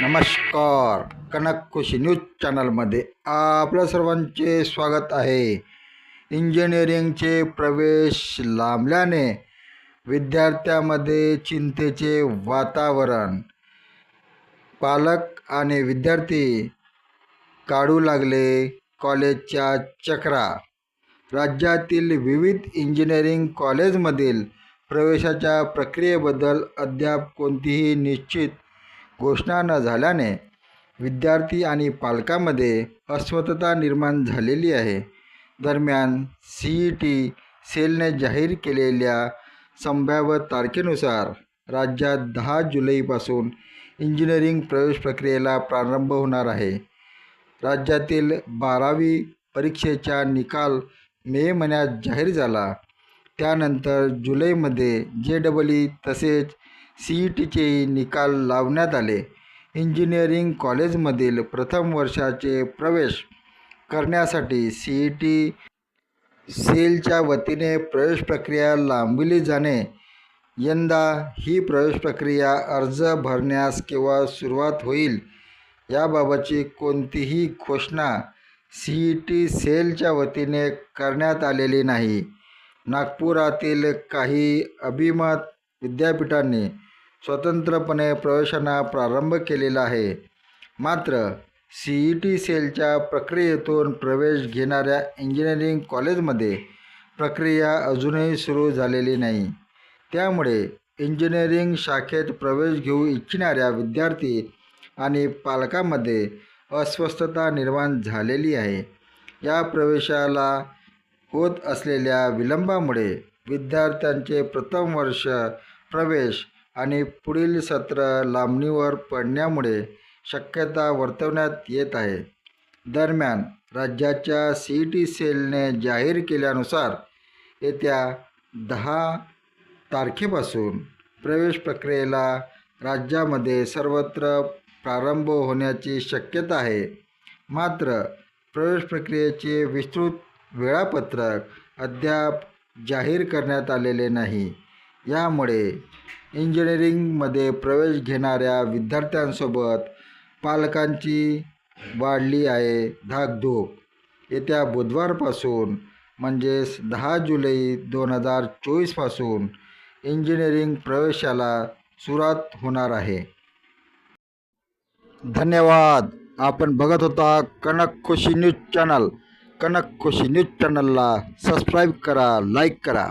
नमस्कार. कनक खुशी न्यूज चॅनलमध्ये आपल्या सर्वांचे स्वागत आहे. इंजिनिअरिंगचे प्रवेश लांबल्याने विद्यार्थ्यामध्ये चिंतेचे वातावरण. पालक आणि विद्यार्थी काढू लागले कॉलेजच्या चक्रा. राज्यातील विविध इंजिनिअरिंग कॉलेजमधील प्रवेशाच्या प्रक्रियेबद्दल अद्याप कोणतीही निश्चित घोषणा न झाल्याने विद्यार्थी आणि पालकामध्ये अस्वस्थता निर्माण झालेली आहे. दरम्यान सी ई टी सेलने जाहीर केलेल्या संभाव्य तारखेनुसार राज्यात दहा जुलैपासून इंजिनिअरिंग प्रवेश प्रक्रियेला प्रारंभ होणार आहे. राज्यातील बारावी परीक्षेचा निकाल मे महिन्यात जाहीर झाला. त्यानंतर जुलैमध्ये जे डबल ई तसेच सी ई टीचे निकाल लावण्यात आले. इंजिनिअरिंग कॉलेजमधील प्रथम वर्षाचे प्रवेश करण्यासाठी सी ई टी सेलच्या वतीने प्रवेश प्रक्रिया लांबविली जाणे. यंदा ही प्रवेश प्रक्रिया अर्ज भरण्यास केव्हा सुरुवात होईल याबाबतची कोणतीही घोषणा सी ई टी सेलच्या वतीने करण्यात आलेली नाही. नागपुरातील काही अभिमत विद्यापीठांनी स्वतंत्रपणे प्रवेशांना प्रारंभ केलेला आहे. मात्र सी ई टी सेलच्या प्रक्रियेतून प्रवेश घेणाऱ्या इंजिनिअरिंग कॉलेजमध्ये प्रक्रिया अजूनही सुरू झालेली नाही. त्यामुळे इंजिनिअरिंग शाखेत प्रवेश घेऊ इच्छिणाऱ्या विद्यार्थी आणि पालकांमध्ये अस्वस्थता निर्माण झालेली आहे. या प्रवेशाला होत असलेल्या विलंबामुळे विद्यार्थ्यांचे प्रथम वर्ष प्रवेश आणि पुढील सत्र लांबणीवर पडण्यामुळे शक्यता वर्तवण्यात येत आहे. दरम्यान राज्याच्या सी ई टी सेलने जाहीर केल्यानुसार येत्या दहा तारखेपासून प्रवेश प्रक्रियेला राज्यामध्ये सर्वत्र प्रारंभ होण्याची शक्यता आहे. मात्र प्रवेश प्रक्रियेचे विस्तृत वेळापत्रक अद्याप जाहीर करण्यात आलेले नाही. यामुळे इंजिनिअरिंगमध्ये प्रवेश घेणाऱ्या विद्यार्थ्यांसोबत पालकांची वाढली आहे धाकधूक. येत्या बुधवारपासून म्हणजेच दहा जुलै दोन हजार चोवीसपासून इंजिनिअरिंग प्रवेशाला सुरुवात होणार आहे. धन्यवाद. आपण बघत होता Kanak Khushi news channel. Kanak Khushi news चॅनलला सबस्क्राईब करा लाईक करा.